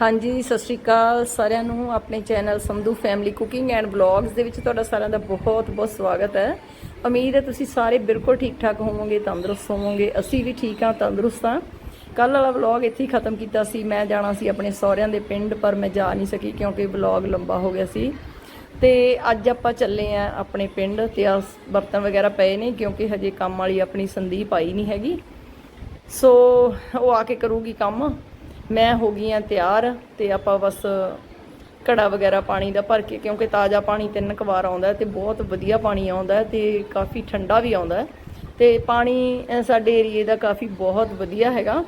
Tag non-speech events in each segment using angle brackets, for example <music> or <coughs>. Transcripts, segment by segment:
ਹਾਂਜੀ, ਸਤਿ ਸ਼੍ਰੀ ਅਕਾਲ ਸਾਰਿਆਂ ਨੂੰ, ਆਪਣੇ channel Sandhu family cooking and vlogs ਦੇ ਵਿੱਚ ਤੁਹਾਡਾ ਸਾਰਿਆਂ ਦਾ ਬਹੁਤ ਬਹੁਤ ਸਵਾਗਤ ਹੈ। ਉਮੀਦ ਹੈ ਤੁਸੀਂ ਸਾਰੇ ਬਿਲਕੁਲ ਠੀਕ ਠਾਕ ਹੋਵੋਗੇ, ਤੰਦਰੁਸਤ ਹੋਵੋਗੇ, ਅਸੀਂ ਵੀ ਠੀਕ ਹਾਂ, ਤੰਦਰੁਸਤ ਹਾਂ। ਕੱਲ ਵਾਲਾ ਵਲੌਗ ਇੱਥੇ ਹੀ ਖਤਮ ਕੀਤਾ ਸੀ, ਮੈਂ ਜਾਣਾ ਸੀ ਆਪਣੇ ਸਹੁਰਿਆਂ ਦੇ ਪਿੰਡ, ਪਰ ਮੈਂ ਜਾ ਨਹੀਂ ਸਕੀ ਕਿਉਂਕਿ ਵਲੌਗ ਲੰਬਾ ਹੋ ਗਿਆ ਸੀ। ਤੇ ਅੱਜ ਆਪਾਂ ਚੱਲੇ ਆ ਆਪਣੇ ਪਿੰਡ ਤੇ ਆ, ਬਰਤਨ ਵਗੈਰਾ ਪਏ ਨੇ ਕਿਉਂਕਿ ਹਜੇ ਕੰਮ ਵਾਲੀ ਆਪਣੀ ਸੰਦੀਪ ਆਈ ਨਹੀਂ ਹੈਗੀ। ਸੋ ਉਹ ਆ ਕੇ ਕਰੂਗੀ ਕੰਮ। ਮੈਂ ਹੋ ਗਈ ਆ ਤਿਆਰ ਤੇ ਆਪਾਂ ਬਸ ਘੜਾ ਵਗੈਰਾ ਪਾਣੀ ਦਾ ਭਰ ਕੇ, ਕਿਉਂਕਿ ਤਾਜ਼ਾ ਪਾਣੀ ਤਿੰਨ ਕੁ ਵਾਰ ਆਉਂਦਾ ਹੈ ਤੇ ਬਹੁਤ ਵਧੀਆ ਪਾਣੀ ਆਉਂਦਾ ਹੈ ਤੇ ਕਾਫੀ ਠੰਡਾ ਵੀ ਆਉਂਦਾ ਹੈ। ਤੇ ਪਾਣੀ ਸਾਡੇ ਏਰੀਏ ਦਾ ਕਾਫੀ ਬਹੁਤ ਵਧੀਆ ਹੈਗਾ।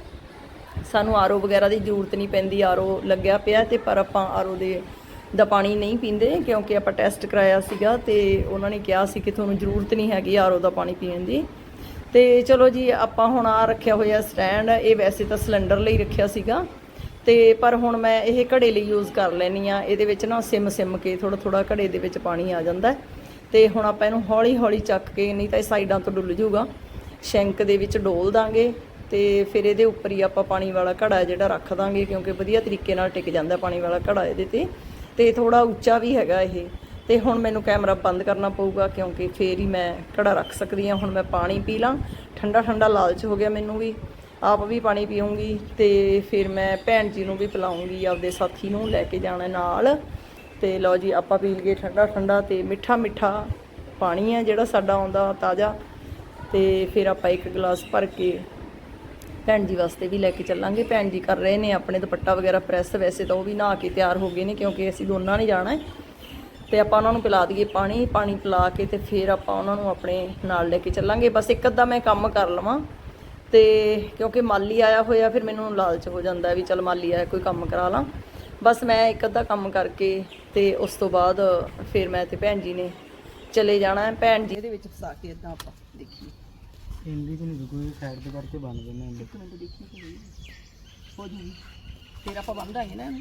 ਸਾਨੂੰ ਆਰਓ ਵਗੈਰਾ ਦੀ ਜ਼ਰੂਰਤ ਨਹੀਂ ਪੈਂਦੀ ਆਰਓ ਲੱਗਿਆ ਪਿਆ ਤੇ ਪਰ ਆਪਾਂ ਆਰਓ ਦੇ ਦਾ ਪਾਣੀ ਨਹੀਂ ਪੀਂਦੇ, ਕਿਉਂਕਿ ਆਪਾਂ ਟੈਸਟ ਕਰਾਇਆ ਸੀਗਾ ਤੇ ਉਹਨਾਂ ਨੇ ਕਿਹਾ ਸੀ ਕਿ ਤੁਹਾਨੂੰ ਜ਼ਰੂਰਤ ਨਹੀਂ ਹੈਗੀ ਆਰਓ ਦਾ ਪਾਣੀ ਪੀਣ ਦੀ। ਤੇ ਚਲੋ ਜੀ, ਆਪਾਂ ਹੁਣ ਆ ਰੱਖਿਆ ਹੋਇਆ ਸਟੈਂਡ ਇਹ ਵੈਸੇ ਤਾਂ ਸਿਲੰਡਰ ਲਈ ਰੱਖਿਆ ਸੀਗਾ। ਤੇ ਪਰ ਹੁਣ ਮੈਂ ਇਹ ਘੜੇ ਲਈ ਯੂਜ਼ ਕਰ ਲੈਣੀ ਆ ਇਹਦੇ ਵਿੱਚ ਨਾ ਸਿਮ ਸਿਮ ਕੇ ਥੋੜਾ ਥੋੜਾ ਘੜੇ ਦੇ ਵਿੱਚ ਪਾਣੀ ਆ ਜਾਂਦਾ ਹੈ। ਤੇ ਹੁਣ ਆਪਾਂ ਇਹਨੂੰ ਹੌਲੀ ਹੌਲੀ ਚੱਕ ਕੇ, ਨਹੀਂ ਤਾਂ ਇਹ ਸਾਈਡਾਂ ਤੋਂ ਡੁੱਲ ਜਾਊਗਾ ਸ਼ੈਂਕ ਦੇ ਵਿੱਚ ਡੋਲ ਦਾਂਗੇ ਤੇ ਫਿਰ ਇਹਦੇ ਉੱਪਰ ਹੀ ਆਪਾਂ ਪਾਣੀ ਵਾਲਾ ਘੜਾ ਜਿਹੜਾ ਰੱਖ ਦਾਂਗੇ, ਕਿਉਂਕਿ ਵਧੀਆ ਤਰੀਕੇ ਨਾਲ ਟਿਕ ਜਾਂਦਾ ਪਾਣੀ ਵਾਲਾ ਘੜਾ ਇਹਦੇ ਤੇ। ਤੇ ਥੋੜਾ ਉੱਚਾ ਵੀ ਹੈਗਾ ਇਹ। ਤੇ ਹੁਣ ਮੈਨੂੰ ਕੈਮਰਾ ਬੰਦ ਕਰਨਾ ਪਊਗਾ ਕਿਉਂਕਿ ਫੇਰ ਹੀ ਮੈਂ ਘੜਾ ਰੱਖ ਸਕਦੀ ਹਾਂ, ਹੁਣ ਮੈਂ ਪਾਣੀ ਪੀ ਲਾਂ। ਠੰਡਾ ਠੰਡਾ ਲਾਲਚ ਹੋ ਗਿਆ ਮੈਨੂੰ ਵੀ। ਆਪ ਵੀ ਪਾਣੀ ਪੀਉਂਗੀ ਤੇ ਫਿਰ ਮੈਂ ਭੈਣ ਜੀ ਨੂੰ ਵੀ ਪਿਲਾਉਂਗੀ ਆਪਦੇ ਸਾਥੀ ਨੂੰ ਲੈ ਕੇ ਜਾਣਾ ਨਾਲ। ਤੇ ਲਓ ਜੀ, ਆਪਾਂ ਪੀ ਲਈਏ ਠੰਡਾ ਠੰਡਾ ਤੇ ਮਿੱਠਾ ਮਿੱਠਾ ਪਾਣੀ ਹੈ ਜਿਹੜਾ ਸਾਡਾ ਆਉਂਦਾ ਤਾਜ਼ਾ। ਤੇ ਫਿਰ ਆਪਾਂ ਇੱਕ ਗਲਾਸ ਭਰ ਕੇ ਭੈਣ ਜੀ ਵਾਸਤੇ ਵੀ ਲੈ ਕੇ ਚੱਲਾਂਗੇ। ਭੈਣ ਜੀ ਕਰ ਰਹੇ ਨੇ, ਆਪਣੇ ਦੁਪੱਟਾ ਵਗੈਰਾ ਪ੍ਰੈਸ ਵੈਸੇ ਤਾਂ ਉਹ ਵੀ ਨਹਾ ਕੇ ਤਿਆਰ ਹੋ ਗਏ ਨੇ ਕਿਉਂਕਿ ਅਸੀਂ ਦੋਨਾਂ ਨੇ ਜਾਣਾ ਹੈ। ਤੇ ਆਪਾਂ ਉਹਨਾਂ ਨੂੰ ਪਿਲਾ ਦਈਏ ਪਾਣੀ ਪਾਣੀ ਪਿਲਾ ਕੇ ਤੇ ਫਿਰ ਆਪਾਂ ਉਹਨਾਂ ਨੂੰ ਆਪਣੇ ਨਾਲ ਲੈ ਕੇ ਚੱਲਾਂਗੇ। ਬਸ ਇੱਕ ਅੱਧਾ ਮੈਂ ਕੰਮ ਕਰ ਲਵਾਂ ਤੇ ਕਿਉਂਕਿ ਮਾਲੀ ਆਇਆ ਹੋਇਆ ਫਿਰ ਮੈਨੂੰ ਲਾਲਚ ਹੋ ਜਾਂਦਾ ਵੀ ਚਲ ਮਾਲੀ ਆਇਆ ਕੋਈ ਕੰਮ ਕਰਾ ਲਾਂ। ਬਸ ਮੈਂ ਇੱਕ ਅੱਧਾ ਕੰਮ ਕਰਕੇ ਤੇ ਉਸ ਤੋਂ ਬਾਅਦ ਫਿਰ ਮੈਂ ਤੇ ਭੈਣ ਜੀ ਨੇ ਚਲੇ ਜਾਣਾ ਹੈ। ਭੈਣ ਜੀ ਇਹਦੇ ਵਿੱਚ ਫਸਾ ਕੇ ਇਦਾਂ ਆਪਾਂ ਦੇਖੀਏ। ਇੰਦੀ ਤੇ ਨਹੀਂ ਕੋਈ ਸਾਈਡ ਤੇ ਕਰਕੇ ਬੰਨ ਨੇ ਇੱਕ ਮਿੰਟ ਦੇਖੀ ਕਿ ਹੋਈ ਹੋ ਜੂਗੀ। ਫਿਰ ਆਪਾਂ ਬੰਦ ਆਂਗੇ ਨਾ ਇਹਨੂੰ।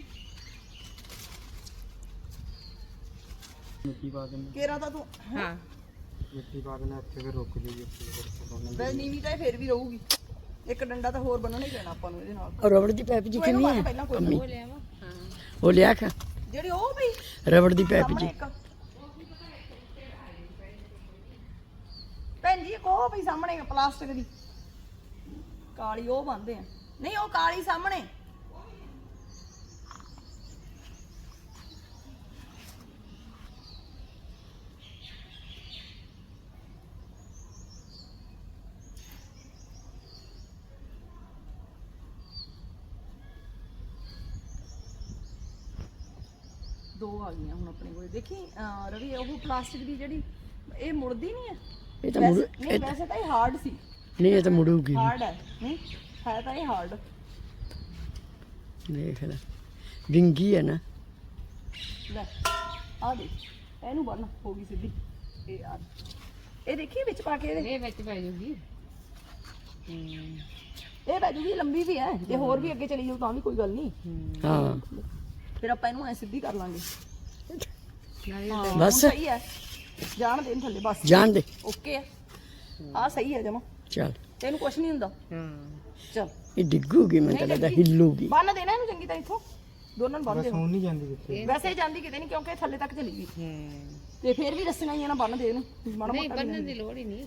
ਮਿੱਟੀ ਪਾ ਦਿੰਦੇ ਕੇਰਾ ਤਾਂ ਤੂੰ ਹਾਂ? ਮਿੱਟੀ ਪਾ ਦਿੰਦੇ ਇੱਥੇ ਫਿਰ ਰੁਕ ਜੂਗੀ ਉੱਥੇ ਫਿਰ ਬੰਨ ਵੈ ਨੀਵੀਂ ਤਾਂ ਇਹ ਫਿਰ ਵੀ ਰਹੂਗੀ। ਇੱਕ ਡੰਡਾ ਤਾਂ ਹੋਰ ਬੰਨਣਾ ਹੀ ਪੈਣਾ ਆਪਾਂ ਨੂੰ ਇਹਦੇ ਨਾਲ। ਰਬੜ ਦੀ ਪਾਈਪ ਜੀ ਕਿੰਨੀ ਹੈ? ਪਹਿਲਾਂ ਕੋਈ ਉਹ ਲਿਆਵਾ? ਉਹ ਲਿਆ ਜਿਹੜੀ ਉਹ ਵੀ ਰਬੜ ਦੀ ਪਾਈਪ ਸਾਹਮਣੇ ਜੀ। ਭੈਣ ਜੀ ਉਹ ਵੀ ਸਾਹਮਣੇ ਪਲਾਸਟਿਕ ਦੀ। ਕਾਲੀ ਉਹ ਬੰਨਦੇ ਆ। ਨਹੀਂ ਉਹ ਕਾਲੀ ਸਾਹਮਣੇ। ਦੋ ਆ ਗਈਆਂ ਹੁਣ ਆਪਣੇ ਕੋਲ। ਦੇਖੀ ਅਹ ਰਵੀ ਉਹ ਪਲਾਸਟਿਕ ਦੀ ਜਿਹੜੀ ਇਹ ਮੁੜਦੀ ਨਹੀਂ ਹੈ? ਇਹ ਤਾਂ ਮੁੜ ਵੈਸੇ- ਨਹੀਂ ਵੈਸੇ ਤਾਂ ਇਹ ਹਾਰਡ ਸੀ। ਨਹੀਂ ਇਹ ਤਾਂ ਮੁੜੂਗੀ ਹਾਰਡ ਹੈ। ਨਹੀਂ ਹੈ ਤਾਂ ਇਹ ਹਾਰਡ ਦੇਖ ਲੈ। ਵਿੰਗੀ ਹੈ ਨਾ। ਲੈ ਆ ਦੇ ਇਹਨੂੰ ਬੰਨ ਹੋ ਗਈ ਸਿੱਧੀ। ਇਹ ਆ। ਇਹ ਦੇਖੀ ਵਿੱਚ ਪਾ ਕੇ ਇਹਦੇ। ਇਹ ਵਿੱਚ ਪੈ ਜੂਗੀ। ਇਹ ਬੈਜੂਗੀ ਲੰਬੀ ਵੀ ਹੈ। ਜੇ ਹੋਰ ਵੀ ਅੱਗੇ ਚਲੀ ਜਾਊ ਤਾਂ ਵੀ ਕੋਈ ਗੱਲ ਨਹੀਂ ਹਾਂ। ਫਿਰ ਆਪਾਂ ਇਹਨੂੰ ਐ ਸਿੱਧੀ ਕਰ ਲਾਂਗੇ। ਹਾਂ, ਹੁਣ ਬਸ? ਸਹੀ ਹੈ। ਜਾਣ ਦੇ ਇਹਨੂੰ ਥੱਲੇ ਬਸ। ਜਾਣ ਦੇ। ਓਕੇ ਹੈ ਆ ਸਹੀ ਹੈ ਜਮਾ। ਚੱਲ। ਤੇ ਇਹਨੂੰ ਕੁਝ ਨਹੀਂ ਹੁੰਦਾ। ਹਾਂ। ਚਲ। ਇਹ ਡਿੱਗੂਗੀ ਮੈਨੂੰ ਤਾਂ ਲੱਗਦਾ ਹਿੱਲੂਗੀ। ਬੰਨ ਦੇਣਾ ਇਹਨੂੰ ਚੰਗੀ ਤਰ੍ਹਾਂ ਇੱਥੋਂ। ਦੋਨਾਂ ਨੂੰ ਬੰਨ ਦੇ ਸੌਣ ਨਹੀਂ ਜਾਂਦੀ ਕਿੱਥੇ। ਵੈਸੇ ਇਹ ਜਾਂਦੀ ਕਿਤੇ ਨਹੀਂ ਕਿਉਂਕਿ ਇਹ ਥੱਲੇ ਤੱਕ ਚਲੀ ਗਈ। ਹੂੰ। ਤੇ ਫਿਰ ਵੀ ਰੱਸੀਆਂ ਹੀ ਆ ਨਾ ਬੰਨ ਦੇ ਇਹਨੂੰ। ਮਾੜਾ ਨਹੀਂ ਮੋਟਾ ਬੰਨਣ ਦੀ ਲੋੜ ਹੀ ਨਹੀਂ।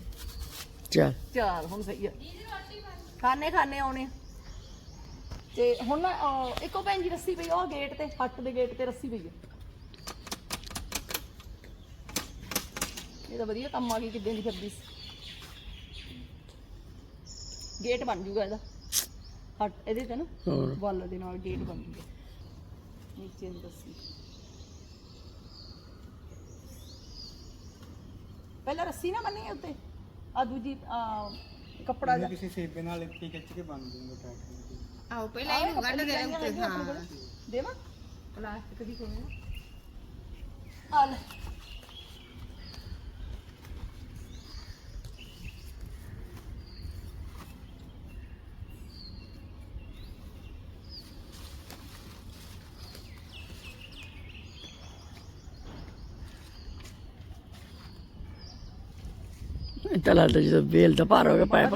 ਚੱਲ। ਚਾਲ। ਹੁਣ ਸਹੀ ਹੈ ਖਾਣੇ ਖਾਣੇ ਆਉਣੇ ਤੇ ਹੁਣ ਨਾ ਅਹ, ਇੱਕੋ ਭੈਣ ਜੀ ਰੱਸੀ ਪਈ ਉਹ ਗੇਟ ਤੇ ਹੱਟ ਦੇ ਗੇਟ ਤੇ ਰੱਸੀ ਪਈ ਹੈ ਇਹ ਤਾਂ ਵਧੀਆ ਕੰਮ ਆ ਗਈ ਕਿੱਦਾਂ ਦੀ ਫਿਰਦੀ ਸੀ। ਗੇਟ ਬਣ ਜੂਗਾ ਇਹਦਾ। ਹੱਟ ਇਹਦੇ ਤੇ ਨਾ ਹੋਰ। ਵੱਲ ਦੇ ਨਾਲ ਗੇਟ ਬਣ ਜੂਗਾ। ਨੀਚੇ ਨੂੰ ਰੱਸੀ। ਪਹਿਲਾਂ ਰੱਸੀ ਨਾ ਬੰਨੀ ਉੱਤੇ। ਆ ਦੂਜੀ ਆ ਕੱਪੜਾ ਜਿਹਾ। ਕਿਸੇ ਸੇਬੇ ਨਾਲ ਇੱਥੇ ਖਿੱਚ ਕੇ ਬੰਨ ਦਿੰਦੇ ਟਰੈਕਟਰ ਆਓ ਪਹਿਲਾਂ ਇਹਨੂੰ ਕੱਢ ਦੇ ਉੱਤੇ ਹਾਂ। ਦੇਵਾ? ਪਲਾਸਟਿਕ ਦੀ ਕੋਈ ਆ ਲੈ। ਇਹ ਤਾਂ ਲੱਗਦਾ ਜਦੋਂ ਵੇਲ ਦਾ ਪਾਰ ਹੋ ਗਿਆ ਪਾਈਪ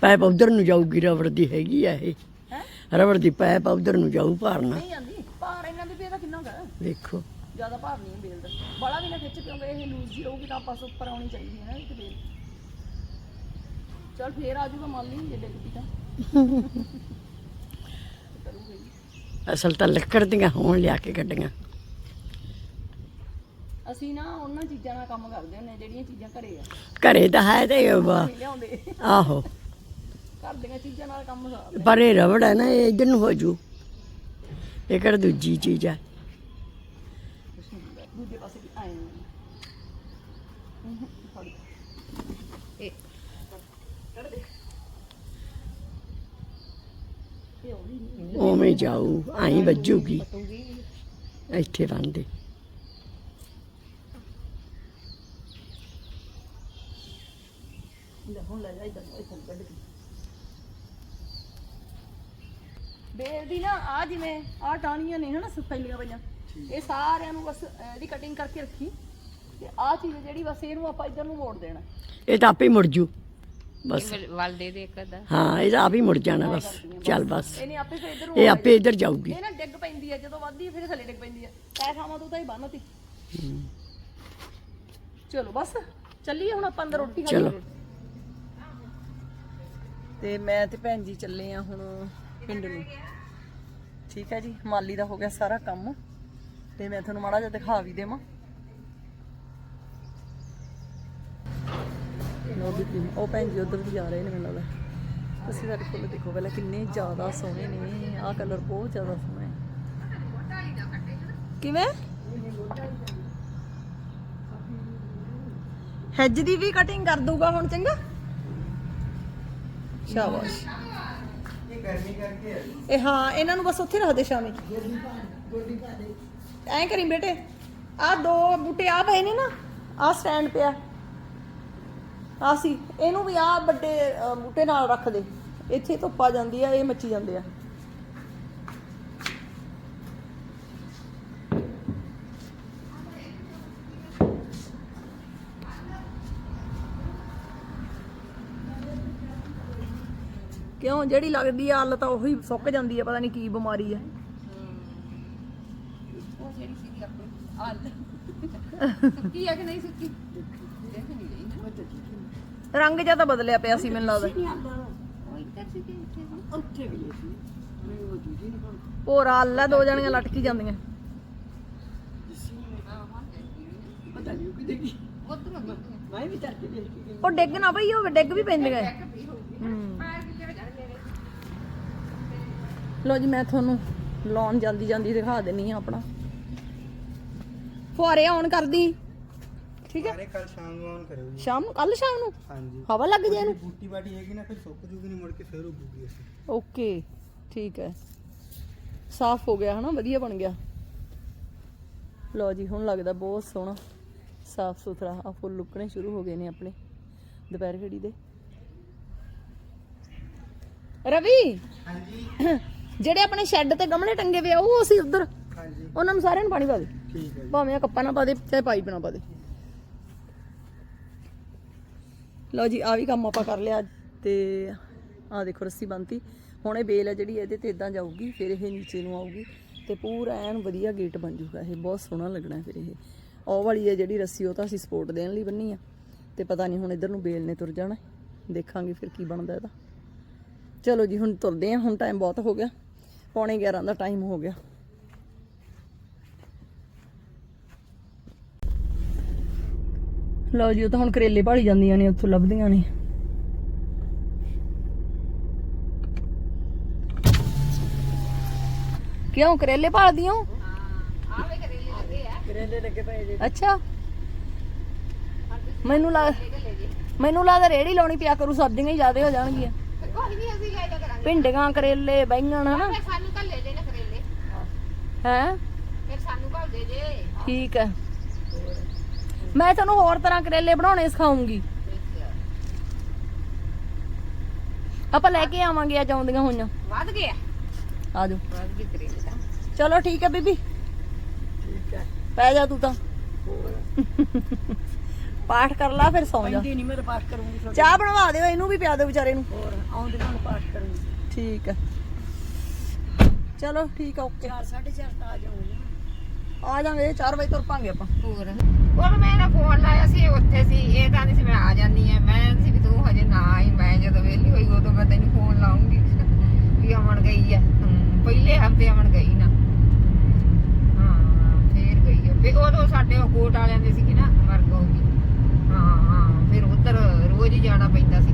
ਪਾਈਪ ਉਧਰ ਨੂੰ ਜਾਊਗੀ ਰਬੜ ਦੀ ਹੈਗੀ ਆ ਇਹ। ਰਬੜ ਦੀ ਪਾਈਪ ਉਧਰ ਨੂੰ ਜਾਊ ਭਾਰਨਾ। ਨਹੀਂ ਜ਼ਿਆਦਾ ਭਾਰ ਨਹੀਂ ਹੈ ਬੇਲ ਦਾ। ਬੜਾ ਵੀ ਨਾ ਖਿੱਚ ਕਿਉਂਕਿ ਇਹ ਲੂਜ਼ ਜੀ ਰਹੂਗੀ ਤਾਂ ਆਪਾਂ ਉੱਪਰ ਆਉਣੀ ਚਾਹੀਦੀ ਹੈ ਨਾ ਇਹ ਤੇ ਬੇਲ। ਚਲ ਫੇਰ ਆ ਜਾਊਗਾ ਮੰਨ ਲਈ ਜੇ ਡਿੱਗ ਪਈ ਤਾਂ। <laughs> ਕਰੂਗਾ। ਹੀ ਅਸਲ ਤਾਂ ਲੱਕੜ ਦੀਆਂ ਹੋਣ ਲਿਆ ਕੇ ਗੱਡੀਆਂ ਅਸੀਂ ਨਾ ਉਹਨਾਂ ਚੀਜ਼ਾਂ ਨਾਲ ਕੰਮ ਕਰਦੇ ਹੁੰਦੇ ਹਾਂ ਜਿਹੜੀਆਂ ਚੀਜ਼ਾਂ ਘਰੇ ਆ। ਘਰੇ ਤਾਂ ਹੈ ਤੇ ਉਹ ਆਹੋ। ਘਰ ਦੀਆਂ ਚੀਜ਼ਾਂ ਨਾਲ ਕੰਮ ਕਰਦੇ ਪਰ ਇਹ ਰਬੜ ਹੈ ਨਾ ਇਹ ਇਧਰ ਨੂੰ ਹੋ ਜੂ। ਇਹ ਕਿਹੜਾ ਦੂਜੀ ਚੀਜ਼ ਹੈ? ਦੂਜੇ ਪਾਸੇ ਵੀ ਆਏ ਇਹ। ਉਵੇਂ ਜਾਊ ਆਈ ਵੱਜੂਗੀ। ਇੱਥੇ ਬੰਦੇ ਲੈ ਹੁਣ ਲੈ ਜਾ ਇੱਧਰ ਇੱਧਰ ਕੱਢ ਕੇ। ਬੇਲ ਦੀ ਨਾ ਆ ਜਿਵੇਂ ਆ ਟਾਹਣੀਆਂ ਨੇ ਹਨਾ ਸਫੈਲੀਆਂ ਪਈਆਂ। ਇਹ ਸਾਰਿਆਂ ਨੂੰ ਬਸ ਅਹ, ਇਹਦੀ ਕਟਿੰਗ ਕਰਕੇ ਰੱਖੀ। ਤੇ ਆ ਚੀਜ਼ ਜਿਹੜੀ ਬਸ ਇਹਨੂੰ ਆਪਾਂ ਇੱਧਰ ਨੂੰ ਮੋੜ ਦੇਣਾ। ਇਹ ਤਾਂ ਆਪੇ ਮੁੜ ਜੂ। ਬਸ। ਵੱਲ ਦੇ ਦੇ ਇੱਕ ਅੱਧਾ। ਹਾਂ ਇਹ ਤਾਂ ਆਪ ਹੀ ਮੁੜ ਜਾਣਾ ਬਸ। ਚੱਲ ਬਸ ਇਹਨੇ ਆਪੇ ਫਿਰ ਇੱਧਰ ਨੂੰ ਇਹ ਆਪੇ ਇੱਧਰ ਜਾਊਗੀ। ਇਹ ਨਾ ਡਿੱਗ ਪੈਂਦੀ ਹੈ ਜਦੋਂ ਵੱਧਦੀ ਹੈ ਫਿਰ ਥੱਲੇ ਡਿੱਗ ਪੈਂਦੀ ਹੈ ਐ ਥਾਵਾਂ ਤੋਂ ਤਾਂ ਹੀ ਬੰਨਤੀ। ਚਲੋ ਬਸ ਚੱਲੀਏ ਹੁਣ ਆਪਾਂ ਅੰਦਰ ਰੋਟੀ ਖਾ ਚਲੋ। ਤੇ ਮੈਂ ਤੇ ਭੈਣ ਜੀ ਚੱਲੇ ਆ ਹੁਣ। ਪਿੰਡ ਨੂੰ। ਠੀਕ ਹੈ ਜੀ, ਮਾਲੀ ਦਾ ਹੋ ਗਿਆ ਸਾਰਾ ਕੰਮ। ਤੇ ਮੈਂ ਤੁਹਾਨੂੰ ਮਾੜਾ ਜਿਹਾ ਦਿਖਾ ਵੀ ਦੇਵਾਂ। ਲੋ ਵੀ ਪੀ- ਉਹ ਭੈਣ ਜੀ ਉਧਰ ਵੀ ਜਾ ਰਹੇ ਨੇ ਮੈਨੂੰ ਲੱਗਦਾ। ਤੁਸੀਂ ਸਾਡੇ ਫੁੱਲ ਦੇਖੋ ਪਹਿਲਾਂ ਕਿੰਨੇ ਜ਼ਿਆਦਾ ਸੋਹਣੇ ਨੇ, ਆਹ ਕਲਰ ਬਹੁਤ ਜ਼ਿਆਦਾ ਸੋਹਣਾ ਹੈ। ਕਿਵੇਂ? ਹੈਜ ਦੀ ਵੀ ਕਟਿੰਗ ਕਰ ਦੂਗਾ ਹੁਣ ਚੰਗਾ? ਸ਼ਾਬਾਸ਼। ਗਰਮੀ ਕਰਕੇ ਹੈ ਇਹ ਹਾਂ ਇਹਨਾਂ ਨੂੰ ਬਸ ਉੱਥੇ ਰੱਖ ਦੇ ਸ਼ਾਮੀ ਐਂ ਕਰੀ ਬੇਟੇ ਆ ਦੋ ਬੂਟੇ ਆ ਪਏ ਨੇ ਨਾ ਆ ਸਟੈਂਡ ਪਿਆ। ਆ ਸੀ ਇਹਨੂੰ ਵੀ ਆ ਵੱਡੇ ਬੂਟੇ ਨਾਲ ਰੱਖ ਦੇ। ਇੱਥੇ ਧੁੱਪ ਆ ਜਾਂਦੀ ਆ ਇਹ ਮੱਚੀ ਜਾਂਦੇ ਆ ਕਿਉਂ ਜਿਹੜੀ ਲੱਗਦੀ ਆ ਅੱਲ ਤਾਂ ਉਹੀ ਸੁੱਕ ਜਾਂਦੀ ਆ ਪਤਾ ਨਹੀਂ ਕੀ ਬਿਮਾਰੀ ਆ। ਉਹ ਜਿਹੜੀ ਸੀਗੀ ਆਪਣੀ ਆਲ ਸੁੱਕੀ ਆ ਕਿ ਨਹੀਂ ਸੁੱਕੀ? ਦੇਖ ਨਹੀਂ ਰਹੀ ਨਾ। ਰੰਗ ਜਿਹਾ ਤਾਂ ਬਦਲਿਆ ਪਿਆ ਸੀ ਮੈਨੂੰ ਲੱਗਦਾ। ਉਹ ਇੱਧਰ ਸੀਗੀ ਇੱਥੇ ਸੀ। ਹੋਰ ਅੱਲ ਆ ਦੋ ਜਣੀਆਂ ਲਟਕੀ ਜਾਂਦੀਆਂ। ਉਧਰੋਂ ਉਹ ਡਿੱਗ ਨਾ ਪਈ ਉਹ ਡਿੱਗ ਵੀ ਪੈਂਦੀਆਂ। ਹੂੰ ਲੋ ਜੀ ਮੈਂ ਤੁਹਾਨੂੰ ਲਾਉਣ ਜਾਂਦੀ ਜਾਂਦੀ ਦਿਖਾ ਦਿੰਨੀ ਆ ਆਪਣਾ। ਫੁਆਰੇ ਆਨ ਕਰਦੀ। ਠੀਕ ਹੈ? ਕੱਲ ਸ਼ਾਮ ਨੂੰ ਆਨ ਕਰਿਓ ਜੀ। ਸ਼ਾਮ ਨੂੰ? ਕੱਲ ਸ਼ਾਮ ਨੂੰ? ਹਾਂਜੀ। ਹਵਾ ਲੱਗ ਜੇ ਇਹਨੂੰ? ਬੂਟੀ ਬਾਟੀ ਹੈਗੀ ਨਾ ਫਿਰ ਸੁੱਕ ਜੂਗੀ ਨਹੀਂ ਮੁੜ ਕੇ ਫਿਰ ਉੱਗੂਗੀ ਅਸੀਂ ਓਕੇ ਠੀਕ ਹੈ। ਸਾਫ਼ ਹੋ ਗਿਆ ਹਨਾ? ਵਧੀਆ ਬਣ ਗਿਆ। ਲਓ ਜੀ ਹੁਣ ਲੱਗਦਾ ਬਹੁਤ ਸੋਹਣਾ ਸਾਫ਼ ਸੁਥਰਾ। ਆ ਫੁੱਲ ਲੁਕਣੇ ਸ਼ੁਰੂ ਹੋ ਗਏ ਨੇ ਆਪਣੇ ਦੁਪਹਿਰ ਘੜੀ ਦੇ। ਰਵੀ! ਹਾਂਜੀ। <coughs> ਜਿਹੜੇ ਆਪਣੇ ਸ਼ੈੱਡ ਤੇ ਗਮਲੇ ਟੰਗੇ ਵੇ ਆ ਉਹ ਅਸੀਂ ਉਧਰ ਹਾਂਜੀ। ਉਹਨਾਂ ਨੂੰ ਸਾਰਿਆਂ ਨੂੰ ਪਾਣੀ ਪਾ ਦੇ। ਠੀਕ ਹੈ ਜੀ। ਭਾਵੇਂ ਆ ਕੱਪਾਂ ਨਾ ਪਾ ਦੇ ਚਾਹੇ ਪਾਈਪ ਨਾ ਪਾ ਦੇ। ਲਓ ਜੀ ਆ ਵੀ ਕੰਮ ਆਪਾਂ ਕਰ ਲਿਆ ਤੇ ਆ ਦੇਖੋ ਰੱਸੀ ਬੰਨਤੀ। ਹੁਣ ਇਹ ਬੇਲ ਹੈ ਜਿਹੜੀ ਇਹਦੇ ਤੇ ਇਦਾਂ ਜਾਊਗੀ ਫਿਰ ਇਹ ਨੀਚੇ ਨੂੰ ਆਊਗੀ ਤੇ ਪੂਰਾ ਐਨ ਵਧੀਆ ਗੇਟ ਬਣ ਜੂਗਾ ਇਹ ਬਹੁਤ ਸੋਹਣਾ ਲੱਗਣਾ ਫਿਰ ਇਹ। ਉਹ ਵਾਲੀ ਹੈ ਜਿਹੜੀ ਰੱਸੀ ਉਹ ਤਾਂ ਅਸੀਂ ਸਪੋਰਟ ਦੇਣ ਲਈ ਬੰਨੀ ਆ ਤੇ ਪਤਾ ਨਹੀਂ ਹੁਣ ਇਧਰ ਨੂੰ ਬੇਲ ਨੇ ਤੁਰ ਜਾਣਾ ਦੇਖਾਂਗੇ ਫਿਰ ਕੀ ਬਣਦਾ ਇਹਦਾ। ਚਲੋ ਜੀ ਹੁਣ ਤੁਰਦੇ ਆ ਹੁਣ ਟਾਈਮ ਬਹੁਤ ਹੋ ਗਿਆ। ਪੌਣੇ 11 ਦਾ ਟਾਈਮ ਹੋ ਗਿਆ। ਲਓ ਜੀ ਉਹ ਤਾਂ ਹੁਣ ਕਰੇਲੇ ਭਾਲੀ ਜਾਂਦੀਆਂ ਨੇ ਉੱਥੋਂ ਲੱਭਦੀਆਂ ਨੇ। ਕਿਉਂ ਕਰੇਲੇ ਭਾਲਦੀਆਂ ਆਵੇ ਕਰੇਲੇ ਲੱਗੇ ਆ ਕਰੇਲੇ ਲੱਗੇ ਪਏ ਜੇ। ਅੱਛਾ। ਮੈਨੂੰ ਲੱਗ ਮੈਨੂੰ ਲੱਗਦਾ ਰੇੜੀ ਲਾਉਣੀ ਪਿਆ ਕਰੂ ਸਬਜ਼ੀਆਂ ਹੀ ਜ਼ਿਆਦੇ ਹੋ ਜਾਣਗੀਆਂ। ਕੋਈ ਨਹੀਂ ਅਸੀਂ ਲੈ ਜਾ ਕਰਾਂਗੇ। ਭਿੰਡੀਆਂ ਕਰੇਲੇ ਬੈਂਗਣ ਹਨਾ ਫਿਰ ਸਾਨੂੰ ਕੱਲ ਲੈ ਲੈਣਾ ਕਰੇਲੇ ਹੈ? ਫਿਰ ਸਾਨੂੰ ਕੱਲ ਦੇ ਦੇ ਠੀਕ ਹੈ। ਮੈਂ ਤੁਹਾਨੂੰ ਹੋਰ ਤਰ੍ਹਾਂ ਕਰੇਲੇ ਬਣਾਉਣੇ ਸਿਖਾਉਂਗੀ। ਆਪਾਂ ਲੈ ਕੇ ਆਵਾਂਗੇ ਅੱਜ ਆਉਂਦੀਆਂ ਹੋਈਆਂ। ਵੱਧ ਗਿਆ। ਆ ਜਾਓ। ਵੱਧ ਗਏ ਕਰੇਲੇ ਤਾਂ। ਚਲੋ ਠੀਕ ਹੈ ਬੀਬੀ। ਠੀਕ ਹੈ। ਪੈ ਜਾ ਤੂੰ ਤਾਂ। ਪਾਠ ਕਰ ਲਾ ਫਿਰ ਸੌਂ ਜਾ। ਪੈਂਦੀ ਨਹੀਂ ਮੈਂ ਤਾਂ ਪਾਠ ਕਰੂੰਗੀ। ਤੁਹਾਡੇ ਚਾਹ ਬਣਵਾ ਦਿਓ ਇਹਨੂੰ ਵੀ ਪਿਆ ਦਿਓ ਵਿਚਾਰੇ ਨੂੰ। ਹੋਰ ਆਉਂਦੇ ਨੂੰ ਪਾਠ ਕਰੂੰਗੀ। ਠੀਕ ਹੈ। ਚਲੋ ਠੀਕ ਆ ਓਕੇ। 4 4:30 ਤਾਂ ਆ ਜਾਊਂਗੀ। ਆ ਜਾਾਂਗੇ 4 ਵਜੇ ਤੁਰ ਪਾਂਗੇ ਆਪਾਂ। ਹੋਰ? ਉਹ ਮੈਂ ਨਾ ਫੋਨ ਲਾਇਆ ਸੀ ਉੱਥੇ ਸੀ ਇਹ ਤਾਂ ਨਹੀਂ ਸੀ ਮੈਂ ਆ ਜਾਂਦੀ ਆ। ਮੈਂ ਸੀ ਵੀ ਤੂੰ ਹਜੇ ਨਾ ਆਈ ਮੈਂ ਜਦੋਂ ਵਿਹਲੀ ਹੋਈ ਉਦੋਂ ਮੈਂ ਤੈਨੂੰ ਫੋਨ ਲਾਉਂਗੀ। <laughs> ਵੀ ਅਮਨ ਗਈ ਆ। ਹਮ, ਪਹਿਲੇ ਹਫ਼ਤੇ ਅਮਨ ਗਈ ਨਾ। ਹਾਂ ਫੇਰ ਗਈ ਆ। ਫੇ ਉਦੋਂ ਸਾਡੇ ਉਹ ਕੋਟ ਵਾਲਿਆਂ ਦੇ ਸੀ ਨਾ ਮਰਗੋ ਦੀ ਹਾਂ ਹਾਂ ਫਿਰ ਉਧਰ ਰੋਜ਼ ਹੀ ਜਾਣਾ ਪੈਂਦਾ ਸੀ।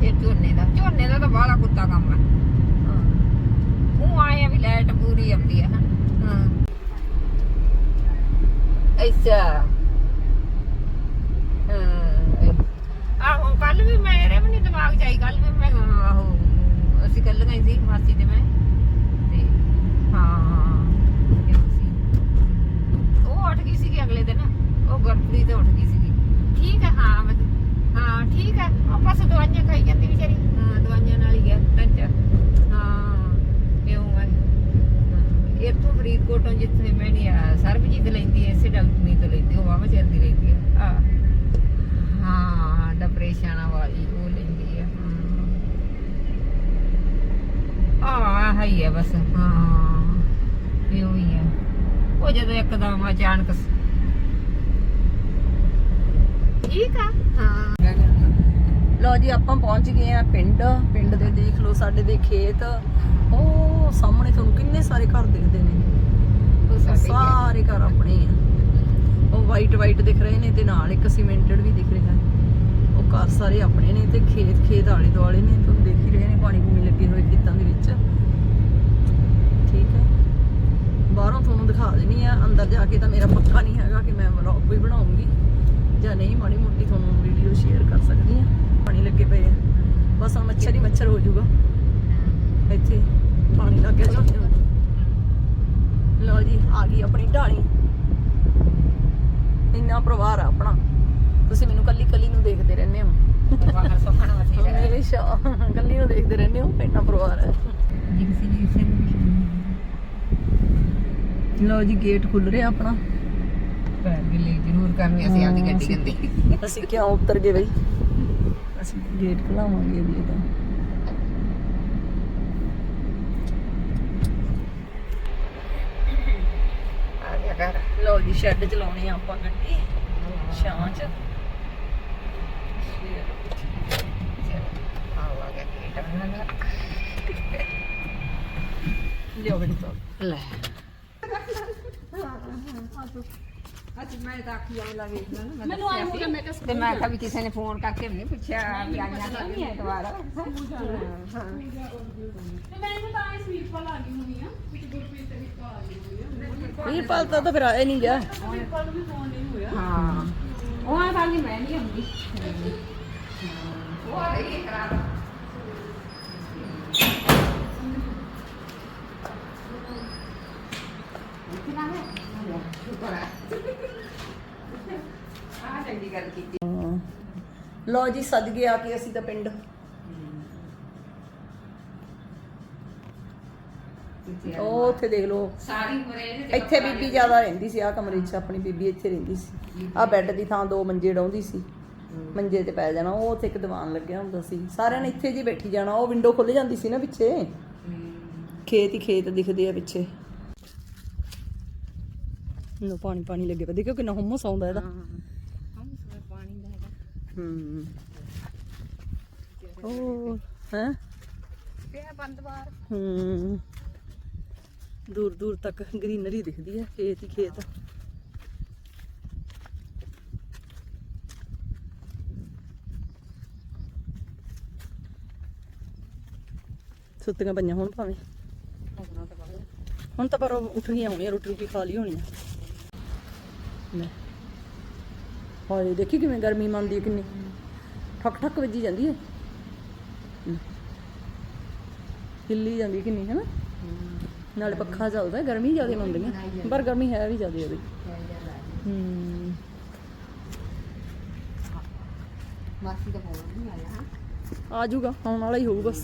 ਫਿਰ ਝੋਨੇ ਦਾ। ਝੋਨੇ ਦਾ ਤਾਂ ਬਾਹਲਾ ਕੁੱਤਾ ਕੰਮ ਹੈ ਹਾਂ ਉਹ ਆਏ ਆ ਵੀ ਲਾਈਟ ਪੂਰੀ ਆਉਂਦੀ ਹੈ ਹਾਂ ਅੱਛਾ। ਹਾਂ ਆਹੋ ਕੱਲ ਵੀ ਮੇਰੇ ਵੀ ਨਹੀਂ ਦਿਮਾਗ ਚ ਆਈ ਕੱਲ ਵੀ ਮੈਂ ਆਹੋ ਅਸੀਂ ਕੱਲ ਗਏ ਸੀ ਮਾਸੀ ਤੇ ਮੈਂ। ਤੇ ਹਾਂ ਇਹ ਸੀ ਉਹ ਉੱਠ ਗਈ ਸੀ ਅਗਲੇ ਦਿਨ। ਉਹ ਗੁਰਪ੍ਰੀਤ ਉੱਠ ਗਈ ਸੀ ਠੀਕ ਹੈ ਹਾਂ ਮੈਂ ਹਾਂ ਠੀਕ ਹੈ। ਆਪਸ ਦਵਾਈਆਂ ਖਾਈ ਜਾਂਦੀ ਵਿਚਾਰੀ। ਹਾਂ ਦਵਾਈਆਂ ਨਾਲ ਹੀ ਗਿਆ ਟੰਚਰ ਹਾਂ ਕਿਉਂ ਹੈ ਇਹ ਤੋਂ ਫਰੀਦਕੋਟੋਂ ਜਿੱਥੇ ਮੈਂ ਨਹੀਂ ਆ ਸਰਬਜੀਤ ਲੈਂਦੀ ਐ ਇਸੇ ਡਾਕਟਰੀ ਤੋਂ ਲੈਂਦੀ ਉਹ ਵਾਵਾ ਚਿਰ ਦੀ ਲੈਂਦੀ ਆ ਆ ਡਿਪਰੈਸ਼ਨ ਵਾਲੀ ਉਹ ਲੈਂਦੀ ਆ। ਆ ਹੈ ਹੀ ਆ ਬਸ। ਹਾਂ। ਇਹ ਹੀ ਆ। ਉਹ ਜਦੋਂ ਇੱਕਦਮ ਅਚਾਨਕ ਠੀਕ ਆ। ਹਾਂ। ਲਓ ਜੀ ਆਪਾਂ ਪਹੁੰਚ ਗਏ ਆ ਪਿੰਡ। ਪਿੰਡ ਦੇ ਦੇਖ ਲਓ ਸਾਡੇ ਦੇ ਖੇਤ। ਉਹ ਸਾਹਮਣੇ ਤੁਹਾਨੂੰ ਕਿੰਨੇ ਸਾਰੇ ਘਰ ਦਿਖਦੇ ਨੇ। ਸਾਰੇ ਘਰ ਆਪਣੇ ਆ। ਉਹ ਵਾਈਟ ਵਾਈਟ ਦਿਖ ਰਹੇ ਨੇ ਤੇ ਨਾਲ ਇੱਕ ਸੀਮੈਂਟਡ ਵੀ ਦਿਖ ਰਿਹਾ। ਹੈ ਘਰ ਸਾਰੇ ਆਪਣੇ ਨੇ ਤੇ ਖੇਤ ਖੇਤ ਆਲੇ ਦੁਆਲੇ ਨੇ, ਤੁਹਾਨੂੰ ਦੇਖ ਹੀ ਰਹੇ ਨੇ ਪਾਣੀ ਪੂਣੀ ਲੱਗੇ ਹੋਏ ਖੇਤਾਂ ਦੇ ਵਿੱਚ। ਠੀਕ ਹੈ। ਬਾਹਰੋਂ ਤੁਹਾਨੂੰ ਦਿਖਾ ਦੇਣੀ ਆ ਅੰਦਰ ਜਾ ਕੇ ਤਾਂ ਮੇਰਾ ਪੱਕਾ ਨਹੀਂ ਹੈਗਾ ਕਿ ਮੈਂ ਵਲੌਗ ਕੋਈ ਬਣਾਉਂਗੀ ਜਾਂ ਨਹੀਂ, ਮਾੜੀ ਮੋਟੀ ਤੁਹਾਨੂੰ ਵੀਡੀਓ ਸ਼ੇਅਰ ਕਰ ਸਕਦੀ ਆ ਪਾਣੀ ਲੱਗੇ ਪਏ ਆ। ਬਸ ਹੁਣ ਮੱਛਰ ਹੀ ਮੱਛਰ ਹੋ ਜਾਊਗਾ। ਇੱਥੇ ਪਾਣੀ ਲੱਗ ਗਿਆ ਝੋਨੇ ਲਓ ਜੀ, ਆ ਗਈ ਆਪਣੀ ਢਾਣੀ ਇੰਨਾ ਪਰਿਵਾਰ ਆ ਆਪਣਾ। ਤੁਸੀਂ ਮੈਨੂੰ ਕੱਲੀ ਕੱਲੀ ਨੂੰ ਦੇਖਦੇ ਰਹਿੰਦੇ ਹੋ। ਕੱਲੀ ਨੂੰ ਦੇਖਦੇ ਰਹਿੰਦੇ ਹੋ ਇੰਨਾ ਪਰਿਵਾਰ ਹੈ। ਜਿਕਸੀ ਜੀ ਗੇਟ ਖੁੱਲ ਰਿਹਾ ਆਪਣਾ। ਪੈਰ ਗਿੱਲੇ ਜ਼ਰੂਰ ਕਰਨੀ ਅਸੀਂ ਆਪਦੀ ਗੱਡੀ ਗੰਦੀ ਅਸੀਂ ਕਿਉਂ ਉਤਰ ਗਏ ਬਈ? ਅਸੀਂ ਗੇਟ ਖੁਲਾਵਾਂਗੇ ਅਗਲੇ ਤਾਂ ਆ ਗਿਆ ਘਰ। ਲਓ ਜੀ ਸ਼ੈੱਡ ਚ ਲਾਉਣੀ ਆ ਆਪਾਂ ਗੱਡੀ। ਛਾਂ ਚ ਆ ਗਿਆ ਗੇਟ ਉਹਨਾਂ ਲਿਓ ਗੱਡੀ ਤੋਂ ਲੈ ਮੈਂ ਤਾਂ ਮੈਨੂੰ ਆਇਆ ਹੋਗਾ ਮੈਂ ਤੇ ਮੈਂ ਕਿਹਾ ਵੀ ਕਿਸੇ ਨੇ ਫੋਨ ਕਰਕੇ ਵੀ ਨਹੀਂ ਪੁੱਛਿਆ ਵੀ ਆਈਆਂ ਤਾਂ ਨਹੀਂ ਹੈ ਦੁਬਾਰਾ ਹਾਂ। ਵੀਰਪਾਲ ਤਾਂ ਤਾਂ ਫਿਰ ਆਇਆ ਨਹੀਂ ਗਿਆ ਹਾਂ ਉਹ ਆ ਮੈਂ ਨਹੀਂ ਆਉਂਦੀ। ਉਹ ਆ ਗਈ ਖਰਾਬ ਕਿੰਨਾ ਹੈ ਸ਼ੁਕਰ ਹੈ ਆ ਚੰਗੀ ਗੱਲ ਕੀਤੀ ਹਾਂ। ਲਓ ਜੀ ਸੱਜ ਗਏ ਆ ਕੇ ਅਸੀਂ ਤਾਂ ਪਿੰਡ। ਉਹ ਉੱਥੇ ਦੇਖ ਲਓ। ਸਾਰੀ ਉਮਰ ਇੱਥੇ ਬੀਬੀ ਜ਼ਿਆਦਾ ਰਹਿੰਦੀ ਸੀ ਆ ਕਮਰੇ 'ਚ ਆਪਣੀ ਬੀਬੀ ਇੱਥੇ ਰਹਿੰਦੀ ਸੀ। ਆ ਬੈੱਡ ਦੀ ਥਾਂ ਦੋ ਮੰਜੇ ਡਾਉਂਦੀ ਸੀ। ਮੰਜੇ ਤੇ ਪੈ ਜਾਣਾ ਉਹ ਉੱਥੇ ਇੱਕ ਦੀਵਾਨ ਲੱਗਿਆ ਹੁੰਦਾ ਸੀ। ਸਾਰਿਆਂ ਨੇ ਇੱਥੇ ਜੀ ਬੈਠੀ ਜਾਣਾ ਉਹ ਵਿੰਡੋ ਖੁੱਲ ਜਾਂਦੀ ਸੀ ਨਾ ਪਿੱਛੇ। ਖੇਤ ਹੀ ਖੇਤ ਦਿਖਦੇ ਆ ਪਿੱਛੇ। ਨੂੰ ਪਾਣੀ ਪਾਣੀ ਲੱਗੇ ਪਏ। ਦੇਖੋ ਕਿੰਨਾ ਹੁਮਸ ਆਉਂਦਾ ਇਹਦਾ। ਪਾਣੀ ਦਾ ਹੈਗਾ। ਹੂੰ ਉਹ ਹੈ? ਪਿਆ ਬੰਦ ਬਾਹਰ। ਹੂੰ ਦੂਰ ਦੂਰ ਤੱਕ ਗ੍ਰੀਨਰੀ ਦਿਖਦੀ ਹੈ ਖੇਤ ਹੀ ਖੇਤ। ਸੁੱਤੀਆਂ ਪਈਆਂ ਹੁਣ ਭਾਵੇਂ। ਹੁਣ ਤਾਂ ਪਰ ਉੱਠ ਗਈਆਂ ਹੋਣੀਆਂ ਰੋਟੀ ਰੋਟੀ ਖਾ ਲਈ ਹੋਣੀ ਆ। ਲੈ। ਹਾਏ ਦੇਖੀ ਕਿਵੇਂ ਗਰਮੀ ਮੰਨਦੀ ਕਿੰਨੀ। ਠੱਕ ਠੱਕ ਵੱਜੀ ਜਾਂਦੀ ਹੈ। ਹਿੱਲੀ ਜਾਂਦੀ ਕਿੰਨੀ ਹੈ ਨਾ ਨਾਲੇ ਪੱਖਾ ਚੱਲਦਾ ਗਰਮੀ ਜ਼ਿਆਦਾ ਮੰਨਦੀ ਹੈ ਪਰ ਗਰਮੀ ਹੈ ਵੀ ਜ਼ਿਆਦਾ ਉਹਦੀ। ਹੂੰ। ਮਾਸੀ ਦਾ ਫੋਨ ਨਹੀਂ ਆਇਆ। ਆ ਜਾਊਗਾ ਆਉਣ ਵਾਲਾ ਹੀ ਹੋਊ ਬਸ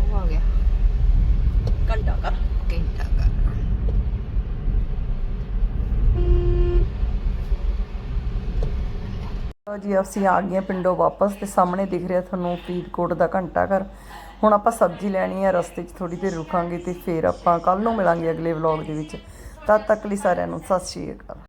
ਉਹ ਆ ਗਿਆ ਘੰਟਾ ਕਰ ਘੰਟਾ ਕਰ ਲਓ ਜੀ ਅਸੀਂ ਆ ਗਏ ਹਾਂ ਪਿੰਡੋਂ ਵਾਪਸ ਤੇ ਸਾਹਮਣੇ ਦਿਖ ਰਿਹਾ ਤੁਹਾਨੂੰ ਫਰੀਦਕੋਟ ਦਾ ਘੰਟਾ ਘਰ। ਹੁਣ ਆਪਾਂ ਸਬਜ਼ੀ ਲੈਣੀ ਹੈ ਰਸਤੇ 'ਚ ਥੋੜੀ ਦੇਰ ਰੁਕਾਂਗੇ ਤੇ ਫਿਰ ਆਪਾਂ ਕੱਲ ਨੂੰ ਮਿਲਾਂਗੇ ਅਗਲੇ ਵਲੌਗ ਦੇ ਵਿੱਚ। ਤਦ ਤੱਕ ਲਈ ਸਾਰਿਆਂ ਨੂੰ ਸਤਿ ਸ਼੍ਰੀ ਅਕਾਲ।